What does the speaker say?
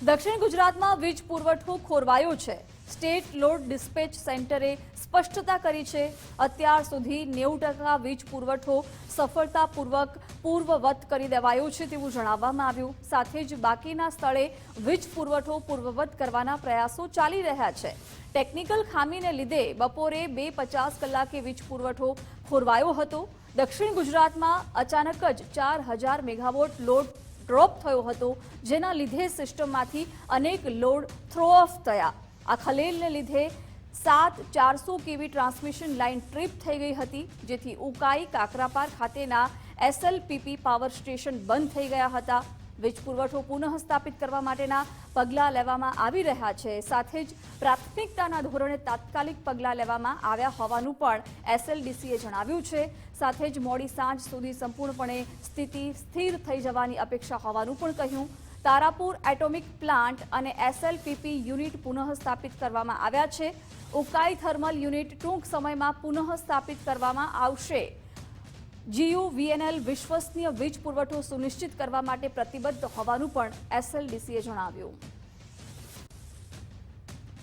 દક્ષિણ ગુજરાતમાં વીજ પુરવઠો ખોરવાયો છે. સ્ટેટ લોડ ડિસ્પેચ સેન્ટરે સ્પષ્ટતા કરી છે. અત્યાર સુધી નેવું ટકા વીજ પુરવઠો સફળતાપૂર્વક પૂર્વવત કરી દેવાયો છે તેવું જણાવવામાં આવ્યું. સાથે જ બાકીના સ્થળે વીજ પુરવઠો પૂર્વવત કરવાના પ્રયાસો ચાલી રહ્યા છે. ટેકનિકલ ખામીને લીધે બપોરે બે પચાસ કલાકે વીજ પુરવઠો ખોરવાયો હતો. દક્ષિણ ગુજરાતમાં અચાનક જ ચાર હજાર મેગાવોટ લોડ ડ્રોપ થયો હતો, જેના લીધે સિસ્ટમમાંથી અનેક લોડ થ્રો ઓફ થયા. આ ખલેલને લીધે સાત ચારસો કેવી ટ્રાન્સમિશન લાઇન ટ્રીપ થઈ ગઈ હતી, જેથી ઉકાઈ કાકરાપાર ખાતેના એસએલપીપી પાવર સ્ટેશન બંધ થઈ ગયા હતા. વીજ પુરવઠો પુનઃ સ્થાપિત કરવા માટેના પગલાં લેવામાં આવી રહ્યા છે. સાથે જ પ્રાથમિકતાના ધોરણે તાત્કાલિક પગલાં લેવામાં આવ્યા હોવાનું પણ એસએલડીસીએ જણાવ્યું છે. સાથે જ મોડી સાંજ સુધી સંપૂર્ણપણે સ્થિતિ સ્થિર થઈ જવાની અપેક્ષા હોવાનું પણ કહ્યું. તારાપુર એટોમિક પ્લાન્ટ અને એસએલપીપી યુનિટ પુનઃ સ્થાપિત કરવામાં આવ્યા છે. ઉકાઈ થર્મલ યુનિટ ટૂંક સમયમાં પુનઃ સ્થાપિત કરવામાં આવશે. જીયુ વીએનએલ વિશ્વસનીય વીજ પુરવઠો સુનિશ્ચિત કરવા માટે પ્રતિબદ્ધ હોવાનું પણ એસએલડીસીએ જણાવ્યું.